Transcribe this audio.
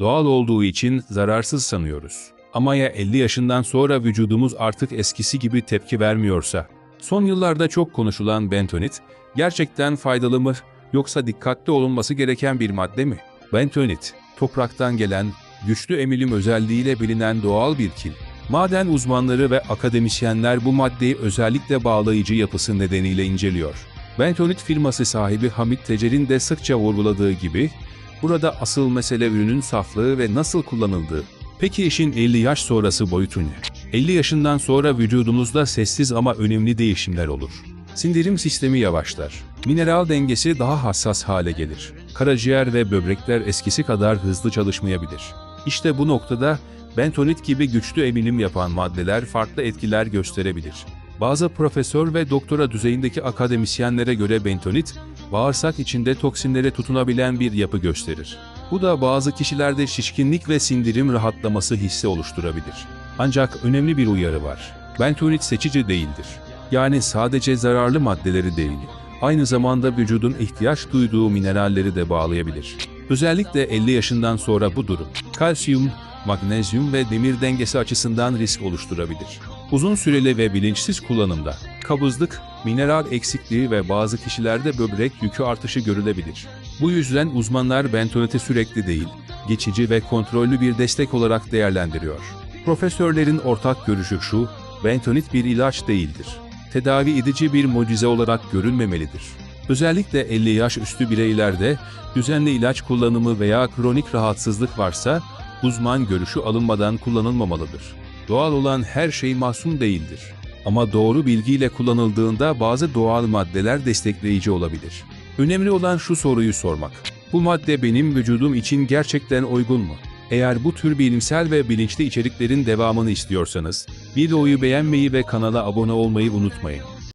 Doğal olduğu için zararsız sanıyoruz. Ama ya 50 yaşından sonra vücudumuz artık eskisi gibi tepki vermiyorsa? Son yıllarda çok konuşulan bentonit gerçekten faydalı mı yoksa dikkatli olunması gereken bir madde mi? Bentonit, topraktan gelen, güçlü emilim özelliğiyle bilinen doğal bir kil. Maden uzmanları ve akademisyenler bu maddeyi özellikle bağlayıcı yapısı nedeniyle inceliyor. Bentonit firması sahibi Hamit Tecer'in de sıkça vurguladığı gibi, burada asıl mesele ürünün saflığı ve nasıl kullanıldığı. Peki işin 50 yaş sonrası boyutu ne? 50 yaşından sonra vücudumuzda sessiz ama önemli değişimler olur. Sindirim sistemi yavaşlar. Mineral dengesi daha hassas hale gelir. Karaciğer ve böbrekler eskisi kadar hızlı çalışmayabilir. İşte bu noktada bentonit gibi güçlü emilim yapan maddeler farklı etkiler gösterebilir. Bazı profesör ve doktora düzeyindeki akademisyenlere göre bentonit, bağırsak içinde toksinlere tutunabilen bir yapı gösterir. Bu da bazı kişilerde şişkinlik ve sindirim rahatlaması hissi oluşturabilir. Ancak önemli bir uyarı var. Bentonit seçici değildir. Yani sadece zararlı maddeleri değil, aynı zamanda vücudun ihtiyaç duyduğu mineralleri de bağlayabilir. Özellikle 50 yaşından sonra bu durum, kalsiyum, magnezyum ve demir dengesi açısından risk oluşturabilir. Uzun süreli ve bilinçsiz kullanımda kabızlık, mineral eksikliği ve bazı kişilerde böbrek yükü artışı görülebilir. Bu yüzden uzmanlar bentoniti sürekli değil, geçici ve kontrollü bir destek olarak değerlendiriyor. Profesörlerin ortak görüşü şu, bentonit bir ilaç değildir. Tedavi edici bir mucize olarak görülmemelidir. Özellikle 50 yaş üstü bireylerde düzenli ilaç kullanımı veya kronik rahatsızlık varsa uzman görüşü alınmadan kullanılmamalıdır. Doğal olan her şey masum değildir. Ama doğru bilgiyle kullanıldığında bazı doğal maddeler destekleyici olabilir. Önemli olan şu soruyu sormak. Bu madde benim vücudum için gerçekten uygun mu? Eğer bu tür bilimsel ve bilinçli içeriklerin devamını istiyorsanız, videoyu beğenmeyi ve kanala abone olmayı unutmayın.